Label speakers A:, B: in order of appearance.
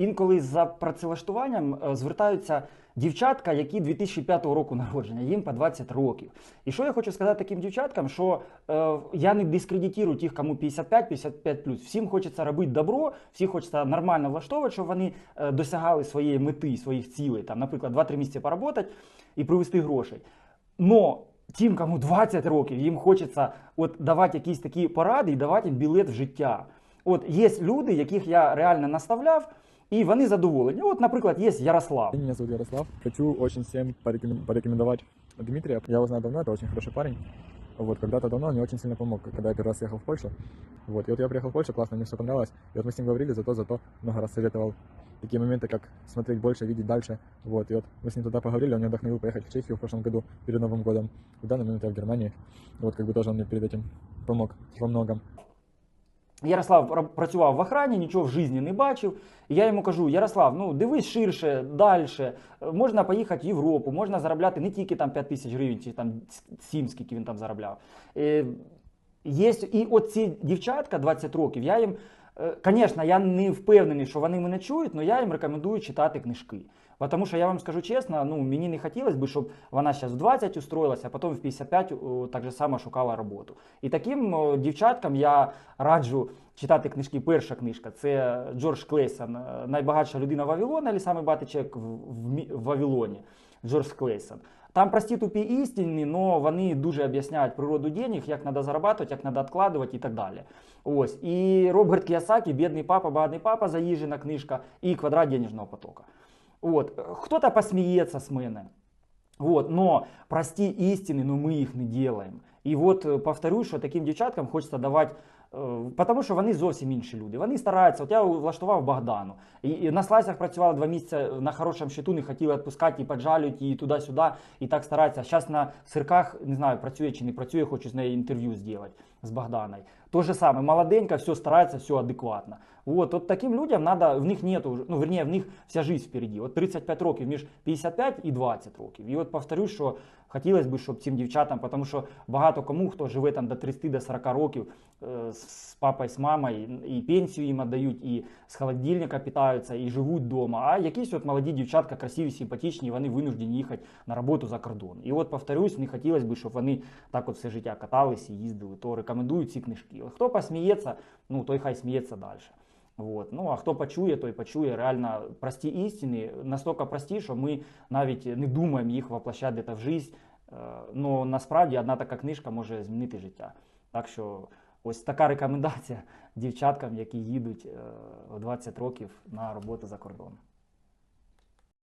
A: інколи за працевлаштуванням е, звертаються дівчатка, які 2005 року народження, їм по 20 років. І що я хочу сказати таким дівчаткам, що е, я не дискредитую тих, кому 55-55+. Всім хочеться робити добро, всім хочеться нормально влаштовувати, щоб вони е, досягали своєї мети, своїх цілей, там, наприклад, 2-3 місяці поработати і привести грошей. Но тим, кому 20 років, їм хочеться от давати якісь такі поради і давати їм білет в життя. От є люди, яких я реально наставляв, і вони задоволені. От, наприклад, є Ярослав.
B: Меня зовут Ярослав. Хочу очень всем порекомен- порекомендовать Дмитрия. Я его знаю давно, это очень хороший парень. Вот, когда-то давно он мне очень сильно помог, когда я первый раз ехал в Польшу. Вот, и вот я приехал в Польшу, классно, мне все понравилось. И вот мы с ним говорили, зато, зато много раз советовал такие моменты, как смотреть больше, видеть дальше. Вот, и вот мы с ним туда поговорили, он меня вдохновил поехать в Чехию в прошлом году, перед Новым годом. В данный момент я в Германии. Вот, как бы тоже он мне перед этим помог во многом.
A: Ярослав працював в охрані, нічого в житті не бачив. І я йому кажу: Ярослав, ну дивись ширше, далі. Можна поїхати в Європу, можна заробляти не тільки там 5 тисяч гривень, чи там 7, скільки він там заробляв. Е, Є і от ці дівчатка 20 років, я їм, звісно, я не впевнений, що вони мене чують, але я їм рекомендую читати книжки. Тому що я вам скажу чесно, ну мені не хотілося б, щоб вона зараз в 20 устроїлася, а потім в 55 о, так же само шукала роботу. І таким о, дівчаткам я раджу читати книжки. Перша книжка це Джордж Клейсон, е, найбагатша людина Вавилона, або самий багатий чоловік в, Вавилоні. Джордж Клейсон. Там прості тупі істинні, але вони дуже об'ясняють природу денег, як треба заробляти, як треба відкладувати і так далі. Ось. І Роберт Кіосакі, бідний папа, багатий папа, заїжджена книжка, і квадрат денежного потока. От. Кто-то посмеется с мене. Вот, но прості істини, ну ми їх не делаем. І от е, повторюю, що таким дівчаткам хочеться давати, е, тому що вони зовсім інші люди. Вони стараються. От я влаштував Богдану. І, на слайсах працювала два місяці на хорошому щиту, не хотіли відпускати, і поджалюють, і туди-сюди, і так стараються. Зараз на сирках, не знаю, працює чи не працює, хочу з нею інтерв'ю зробити з Богданою. То же саме, молоденька, все старается, все адекватно. Вот, от таким людям надо, в них нету, ну, вернее, в них вся жизнь впереді. От 35 років між 55 і 20 років. І от повторю, що хотілося б, щоб цим дівчатам, тому що багато кому, хто живе там до 30 до 40 років е, з папою, з мамою, і пенсію їм віддають, і з холодильника питаються, і живуть вдома. А якісь от молоді дівчатка, красиві, симпатичні, вони винуждені їхати на роботу за кордон. І от повторюсь, не хотілося б, щоб вони так от все життя катались і їздили, то рекомендую ці книжки. Хто посміється, ну той хай сміється далі. Вот. Ну, а хто почує, той почує реально прості істини, настільки прості, що ми навіть не думаємо їх воплощати в життя. Ну насправді одна така книжка може змінити життя. Так що ось така рекомендація дівчаткам, які їдуть е, в 20 років на роботу за кордон.